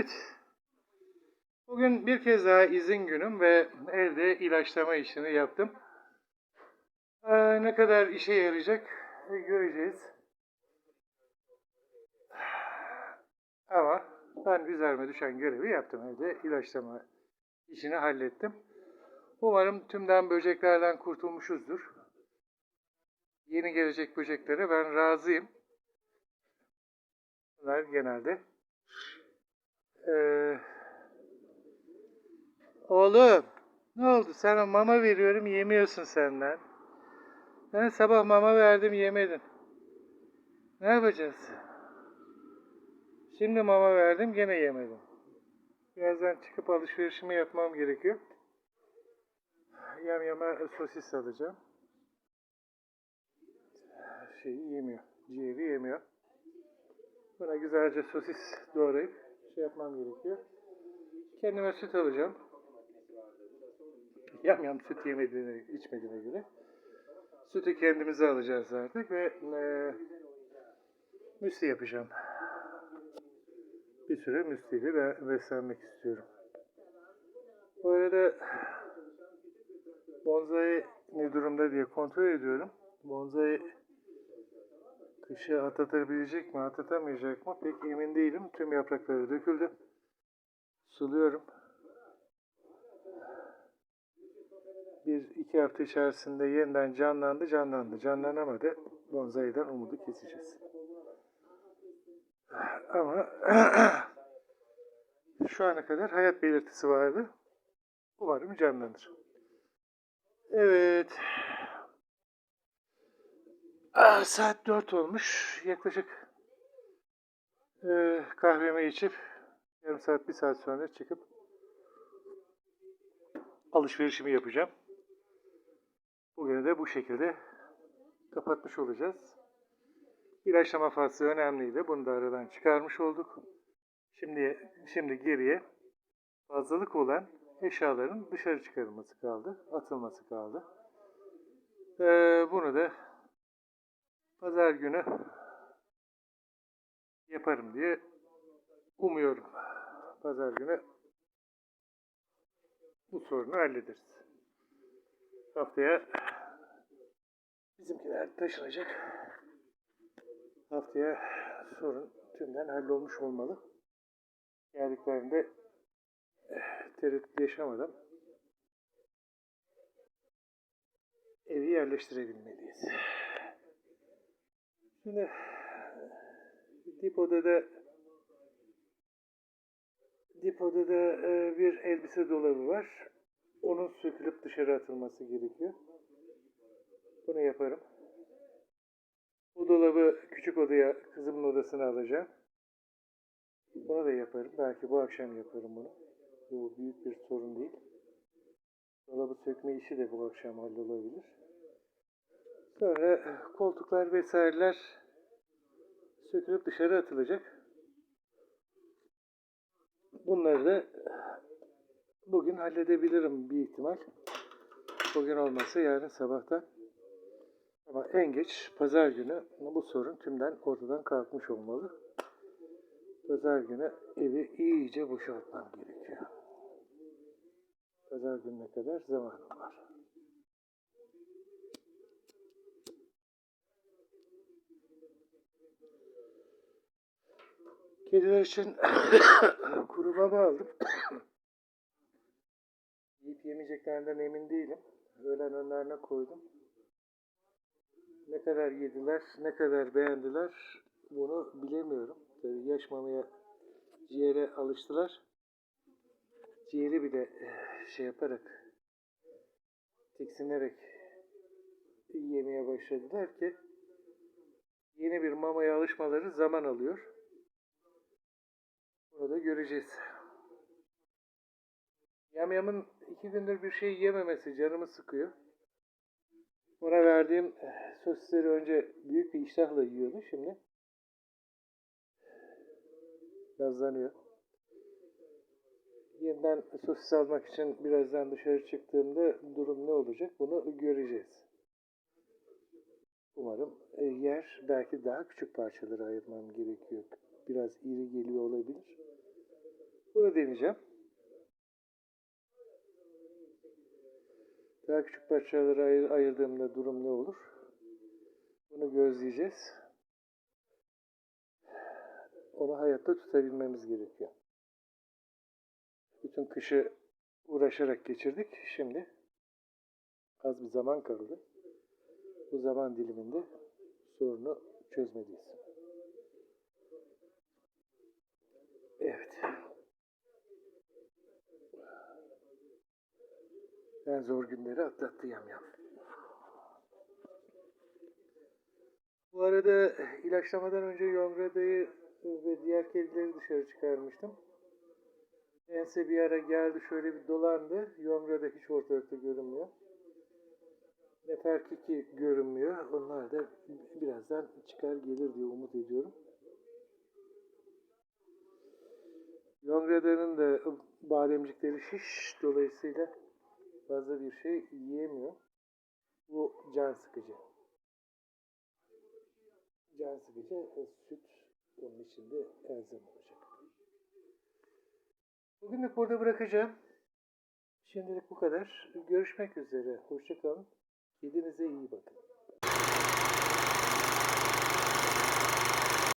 Evet. Bugün bir kez daha izin günüm ve evde ilaçlama işini yaptım. Ee, ne kadar işe yarayacak e, göreceğiz. Ama ben üzerime düşen görevi yaptım. Evde ilaçlama işini hallettim. Umarım tümden böceklerden kurtulmuşuzdur. Yeni gelecek böceklere ben razıyım. Bunlar genelde ee, oğlum ne oldu? Sana mama veriyorum yemiyorsun senden. Ben sabah mama verdim yemedin. Ne yapacağız? Şimdi mama verdim gene yemedin. Birazdan çıkıp alışverişimi yapmam gerekiyor. Yam yama sosis alacağım. Şeyi yemiyor. Ciğeri yemiyor. Buna güzelce sosis doğrayıp şey yapmam gerekiyor. Kendime süt alacağım. Yam yam süt yemediğine, içmediğine göre. Sütü kendimize alacağız artık ve e, müsli yapacağım. Bir süre müsliyle ben beslenmek istiyorum. Bu arada bonsai ne durumda diye kontrol ediyorum. Bonsai kışı atlatabilecek mi, atlatamayacak mı pek emin değilim. Tüm yaprakları döküldü. Suluyorum. Bir iki hafta içerisinde yeniden canlandı, canlandı. Canlanamadı. Bonsai'den umudu keseceğiz. Ama şu ana kadar hayat belirtisi vardı. Umarım canlanır. Evet. Ah, saat 4 olmuş. Yaklaşık e, kahvemi içip yarım saat, bir saat sonra çıkıp alışverişimi yapacağım. Bugünü de bu şekilde kapatmış olacağız. İlaçlama faslı önemliydi. Bunu da aradan çıkarmış olduk. Şimdi şimdi geriye fazlalık olan eşyaların dışarı çıkarılması kaldı, atılması kaldı. Ee, bunu da pazar günü yaparım diye umuyorum. Pazar günü bu sorunu hallederiz. Haftaya bizimkiler taşınacak. Haftaya sorun tümden hallolmuş olmalı. Geldiklerinde eh, tereddüt yaşamadan evi yerleştirebilmeliyiz. Şimdi depoda da e, bir elbise dolabı var. Onun sökülüp dışarı atılması gerekiyor. Bunu yaparım. Bu dolabı küçük odaya, kızımın odasına alacağım. Bunu da yaparım. Belki bu akşam yaparım bunu. Bu büyük bir sorun değil. Dolabı sökme işi de bu akşam hallolabilir. Sonra koltuklar vesaireler sökülüp dışarı atılacak. Bunları da bugün halledebilirim bir ihtimal. Bugün olmasa yarın sabahtan. Ama en geç pazar günü bu sorun tümden ortadan kalkmış olmalı. Pazar günü evi iyice boşaltmam gerekiyor. Pazar gününe kadar zamanım var. Kediler için kuru mama aldım. Yiyip yemeyeceklerinden emin değilim. Öğlen önlerine koydum. Ne kadar yediler, ne kadar beğendiler bunu bilemiyorum. Tabii yaş mamaya ciğere alıştılar. Ciğeri bile eh, şey yaparak tiksinerek yemeye başladılar ki yeni bir mamaya alışmaları zaman alıyor. Bunu da göreceğiz. Yamyamın iki gündür bir şey yememesi canımı sıkıyor. Ona verdiğim sosisleri önce büyük bir iştahla yiyordu. Şimdi gazlanıyor. Yeniden sosis almak için birazdan dışarı çıktığımda durum ne olacak bunu göreceğiz. Umarım e, yer belki daha küçük parçalara ayırmam gerekiyor. Biraz iri geliyor olabilir. Bunu deneyeceğim. Daha küçük parçalara ayır, ayırdığımda durum ne olur? Bunu gözleyeceğiz. Onu hayatta tutabilmemiz gerekiyor. Bütün kışı uğraşarak geçirdik. Şimdi az bir zaman kaldı. Bu zaman diliminde sorunu çözmeliyiz. Evet. Ben zor günleri atlattı yamyam. Bu arada ilaçlamadan önce Yongrada'yı ve diğer kedileri dışarı çıkarmıştım. Ense bir ara geldi şöyle bir dolandı. Yongrada hiç ortalıkta görünmüyor. Neferkiki görünmüyor. Onlar da birazdan çıkar gelir diye umut ediyorum. Yongrada'nın da bademcikleri şiş dolayısıyla fazla bir şey yiyemiyor. Bu can sıkıcı. Can sıkıcı e, süt onun içinde elzem olacak. Bugünlük burada bırakacağım. Şimdilik bu kadar. Görüşmek üzere. Hoşçakalın. Kendinize iyi bakın.